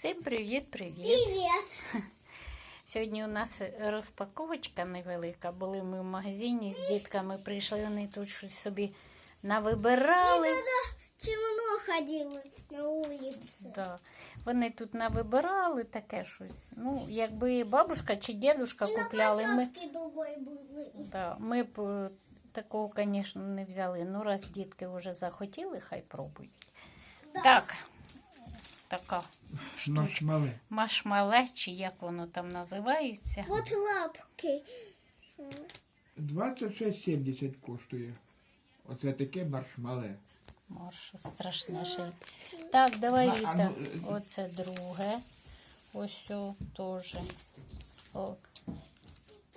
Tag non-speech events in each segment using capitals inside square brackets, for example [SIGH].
Всім привіт-привіт! Привет. [LAUGHS] Сьогодні у нас розпаковочка невелика. Були ми в магазині з дітками, прийшли, вони тут щось собі навибирали. Тогда темно ходила на улице. Да. Вони тут навибирали таке щось. Ну, якби бабушка чи дідушка И на ми, были. да, ми б е, такого, звісно, не взяли. Ну, раз дітки вже захотіли, хай пробують. Да. Так, така Маршмали. машмале, чи як воно там називається. Вот лапки. 26,70 коштує. Оце таке маршмале. Маршу страшне ще. Так, давай а Віта. ну, е, Оце друге. Ось о, теж. О,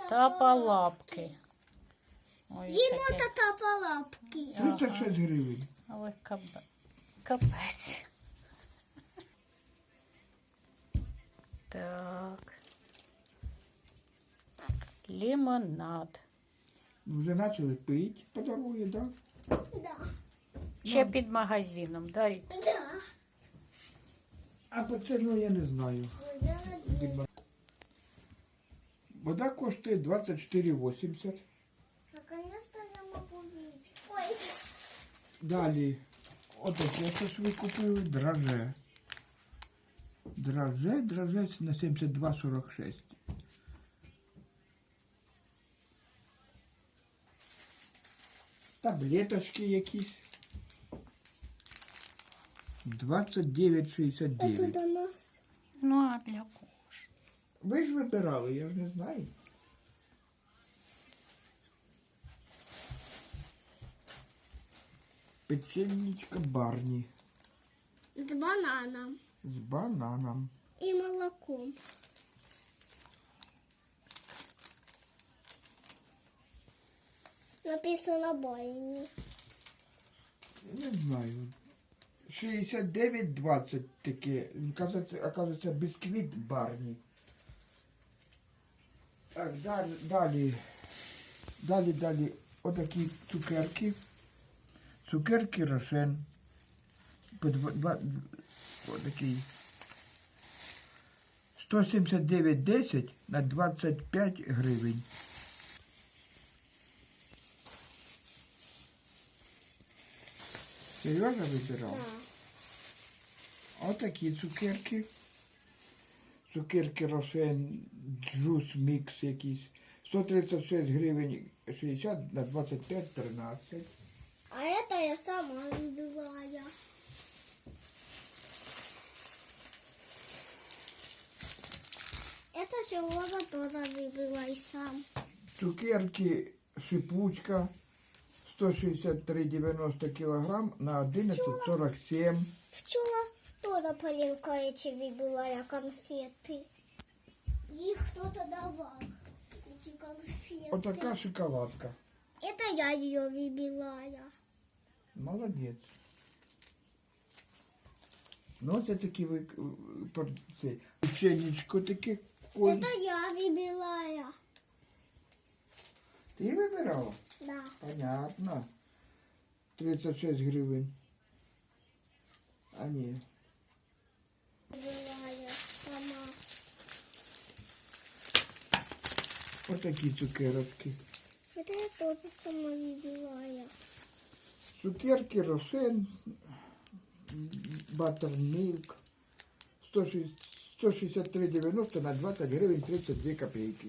тапалапки. Ой, Енота таке. тапа лапки. 36 гривень. Ой, кабе- капець. Так. Лимонад. Ну, Вже почали пити по дорозі, так? Да. Ще під магазином, да? Да. А по ціну я не знаю. Вода коштує 24,80. Наконец-то я могу видеть. Ой, Далі. Отаке щось ви купили. Драже. Драже, драже на 72,46. Таблеточки якісь. 29,69. это до нас. Ну, а для кого? Ви ж вибирали, я ж не знаю. Печенечка Барні С бананом С бананом. И молоком. Написано бойні. Не знаю. 69-20 таке. оказывается, бисквит барни. Так, далее. далі, далі, вот такие цукерки. Цукерки рошен. По 2, Ось такий. 179,10 на 25 гривень. Сережа вибирав? Да. Отакі цукерки. Цукерки Рошен Джус Мікс якийсь. 136 гривень 60 на 25-13. А это я сама выбивала. Это Сережа тоже выбила и сам. Цукерки шипучка 163,90 кг на 11,47. Вчера тоже Полинка эти выбила я конфеты. Их кто-то давал. Эти конфеты. Отака шоколадка. Это я ее выбила. я. Молодець. Ну, це такі ви пор- цей, печенечко таке. Ой, Это я выбила. я. ти вибирала? Да. Понятно. 36 гривень. А ні. Выбила я сама. Отакі цукерочки. Это я тоже сама выбила. я. Цукерки Рошен, Баттермілк. 163,90 на 20 гривень 32 копійки.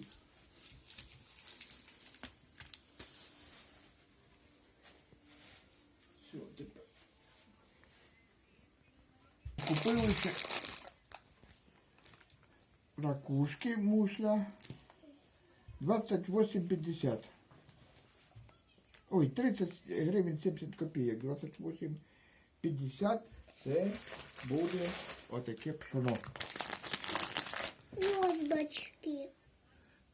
Все, тепер. Купилися ракушки мушля 28,50. Ой, 30 гривень 70 копійок, 28,50 це буде отаке пшено. Звездочки.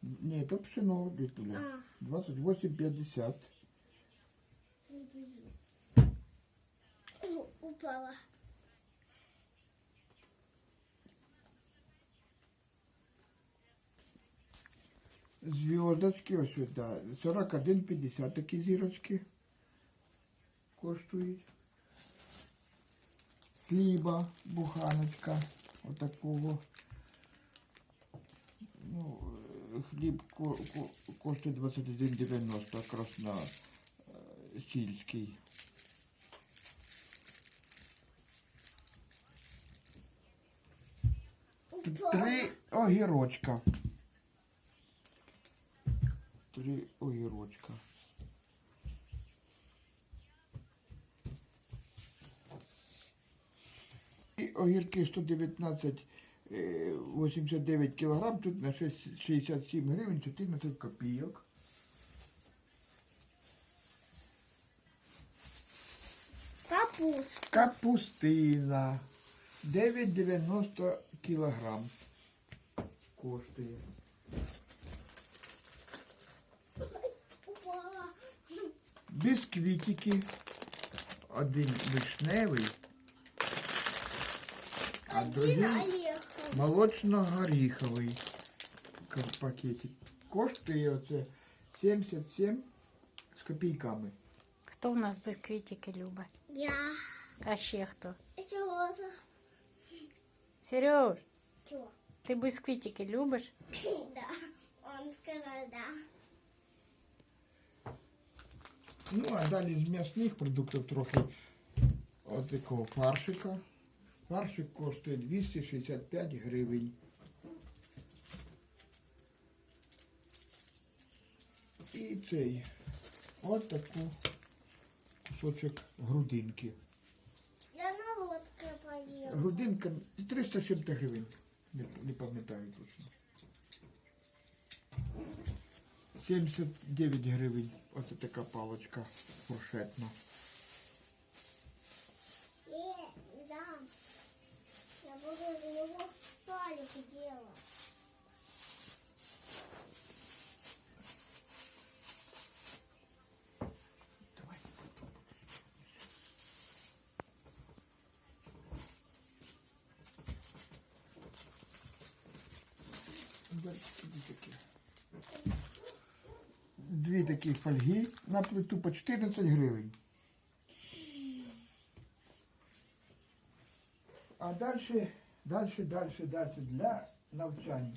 Ні, то пшено відповідь. А. 28,50. Упала. Зв'язочки ось сюди. 41,50 такі зірочки коштують. Хліба, буханочка. отакого. Ну, е, хліб ко- ко- коштує 21,90 красна е, сільський. Три огірочка. Три огірочка. І огірки 119 е, 89 кілограм, тут на 6 67 гривень 14 копійок. Капуста. Капустина 9,90 кілограм коштує. Бісквітики. Один вишневий, а другий. молочно-горіховий ка- пакетик. Коштує оце 77 з копійками. Хто в нас бисквітики любить? Я. А ще хто? Чего-то. Сереж, Чего? ти бисквітики любиш? [LAUGHS] Да. Он сказал да. Ну, а далі з м'ясних продуктів трохи от такого фаршика. Фаршик коштує 265 гривень. І цей от таку кусочок грудинки. Я на лодке поеду. Грудинка 300 чим-то гривень. Не, не пам'ятаю точно. 79 гривень. Ось така паличка фуршетна. Таке. Дві такі фольги на плиту по 14 гривень. А далі, далі, далі, далі для навчання.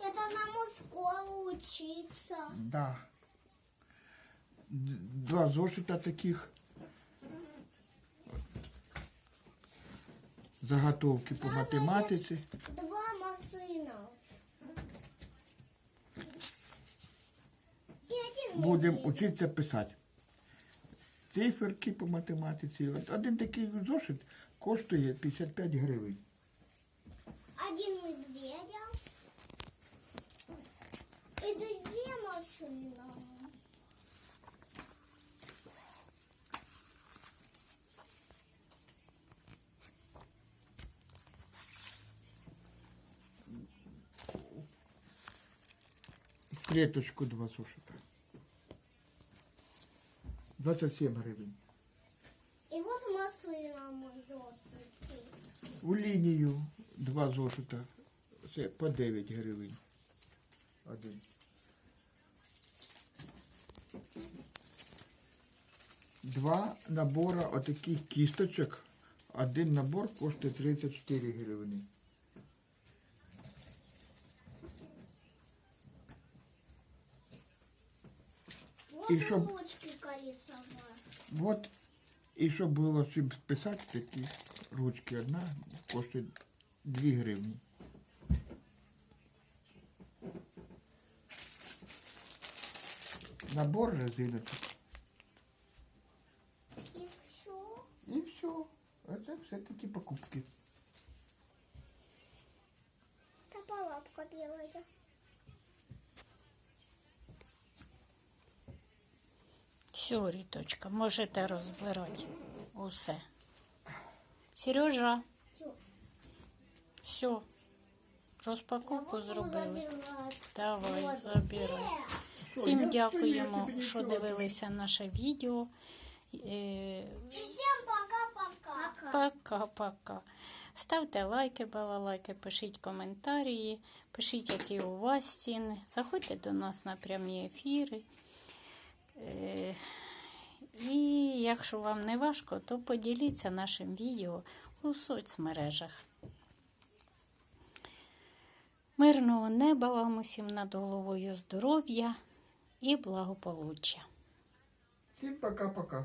Это нам в школу учиться. Да. Д- Два зошита таких. Заготовки по математиці. Два машина. И один Будемо медведь. писати. Циферки по математиці. От Один такий зошит коштує 55 гривень. Один медведя. И две машины. В клеточку два зошита. 27 гривень. У лінію два зошита. Це по 9 гривень. Один. Два набора отаких кісточок. Один набор коштує 34 гривні. Вот И и, чтоб- ручки колесовые. От, і щоб було чим писати такі ручки, одна коштує 2 гривні. Набор резиночок. І все. І все. Оце все такі покупки. Все, Ріточка, можете розбирати усе. Сережа, все. Розпаковку зробили. Давай, забирай. Всім дякуємо, що дивилися наше відео. Е, И всем пока-пока. Пока-пока. Ставте лайки, балалайки, пишіть коментарі, пишіть, які у вас ціни. Заходьте до нас на прямі ефіри. Е, І якщо вам не важко, то поділіться нашим відео у соцмережах. Мирного неба вам усім над головою, здоров'я і благополуччя. Всім пока-пока.